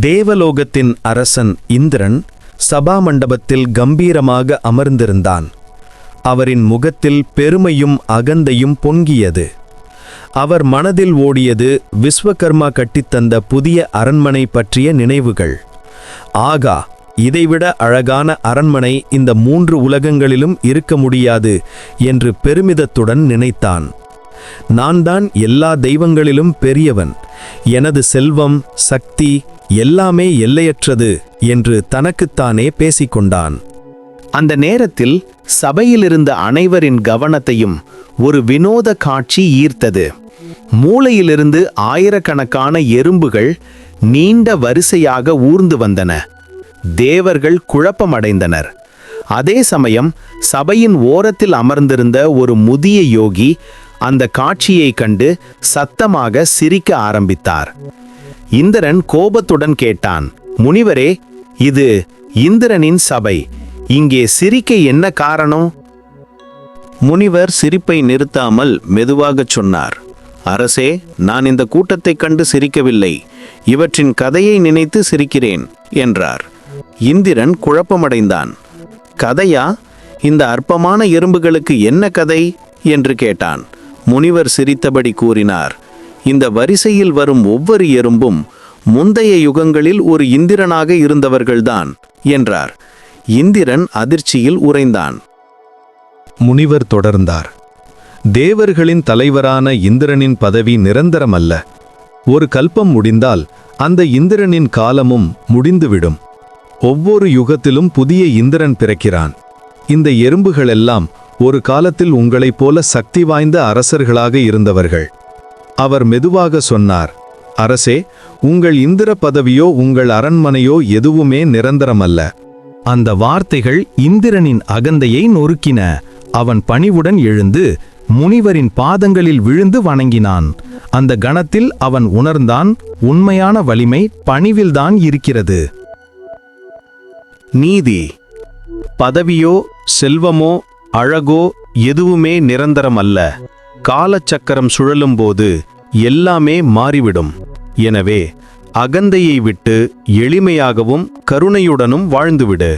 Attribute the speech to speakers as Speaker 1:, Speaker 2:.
Speaker 1: தேவலோகத்தின் அரசன் இந்திரன் சபா மண்டபத்தில் கம்பீரமாக அமர்ந்திருந்தான். அவரின் முகத்தில் பெருமையும் அகந்தையும் பொங்கியது. அவர் மனதில் ஓடியது விஸ்வகர்மா கட்டித்தந்த புதிய அரண்மனை பற்றிய நினைவுகள். ஆகா இதைவிட அழகான அரண்மனை இந்த மூன்று உலகங்களிலும் இருக்க முடியாது என்று பெருமிதத்துடன் நினைத்தான். நான் தான் எல்லா தெய்வங்களிலும் பெரியவன். எனது செல்வம் சக்தி எல்லாமே எல்லையற்றது என்று தனக்குத்தானே பேசிக்கொண்டான்.
Speaker 2: அந்த நேரத்தில் சபையிலிருந்த அனைவரின் கவனத்தையும் ஒரு வினோத காட்சி ஈர்த்தது. மூளையிலிருந்து ஆயிரக்கணக்கான எறும்புகள் நீண்ட வரிசையாக ஊர்ந்து வந்தன. தேவர்கள் குழப்பமடைந்தனர். அதே சமயம் சபையின் ஓரத்தில் அமர்ந்திருந்த ஒரு முதிய யோகி அந்த காட்சியைக் கண்டு சத்தமாக சிரிக்க ஆரம்பித்தார். இந்திரன் கோபத்துடன் கேட்டான் முனிவரே இது இந்திரனின் சபை. இங்கே சிரிக்க என்ன காரணம்?
Speaker 1: முனிவர் சிரிப்பை நிறுத்தாமல் மெதுவாகச் சொன்னார் அரசே நான் இந்த கூட்டத்தைக் கண்டு சிரிக்கவில்லை. இவற்றின் கதையை நினைத்து சிரிக்கிறேன் என்றார். இந்திரன் குழப்பமடைந்தான் கதையா? இந்த அற்பமான எறும்புகளுக்கு என்ன கதை? என்று கேட்டான். முனிவர் சிரித்தபடி கூறினார் இந்த வரிசையில் வரும் ஒவ்வொரு எறும்பும் முந்தைய யுகங்களில் ஒரு இந்திரனாக இருந்தவர்கள்தான் என்றார். இந்திரன் அதிர்ச்சியில் உறைந்தான். முனிவர் தொடர்ந்தார் தேவர்களின் தலைவரான இந்திரனின் பதவி நிரந்தரமல்ல. ஒரு கல்பம் முடிந்தால் அந்த இந்திரனின் காலமும் முடிந்துவிடும். ஒவ்வொரு யுகத்திலும் புதிய இந்திரன் பிறக்கிறான். இந்த எறும்புகளெல்லாம் ஒரு காலத்தில் உங்களைப் போல சக்தி வாய்ந்த அரசர்களாக இருந்தவர்கள். அவர் மெதுவாக சொன்னார் அரசே உங்கள் இந்திர பதவியோ உங்கள் அரண்மனையோ எதுவுமே நிரந்தரமல்ல.
Speaker 3: அந்த வார்த்தைகள் இந்திரனின் அகந்தையை நொறுக்கின. அவன் பணிவுடன் எழுந்து முனிவரின் பாதங்களில் விழுந்து வணங்கினான். அந்த கணத்தில் அவன் உணர்ந்தான் உண்மையான வலிமை பணிவில்தான் இருக்கிறது.
Speaker 1: நீதி பதவியோ செல்வமோ அழகோ எதுவுமே நிரந்தரம் அல்ல காலச்சக்கரம் சுழலும்போது எல்லாமே மாறிவிடும். எனவே அகந்தையை விட்டு எளிமையாகவும் கருணையுடனும் வாழ்ந்துவிடு.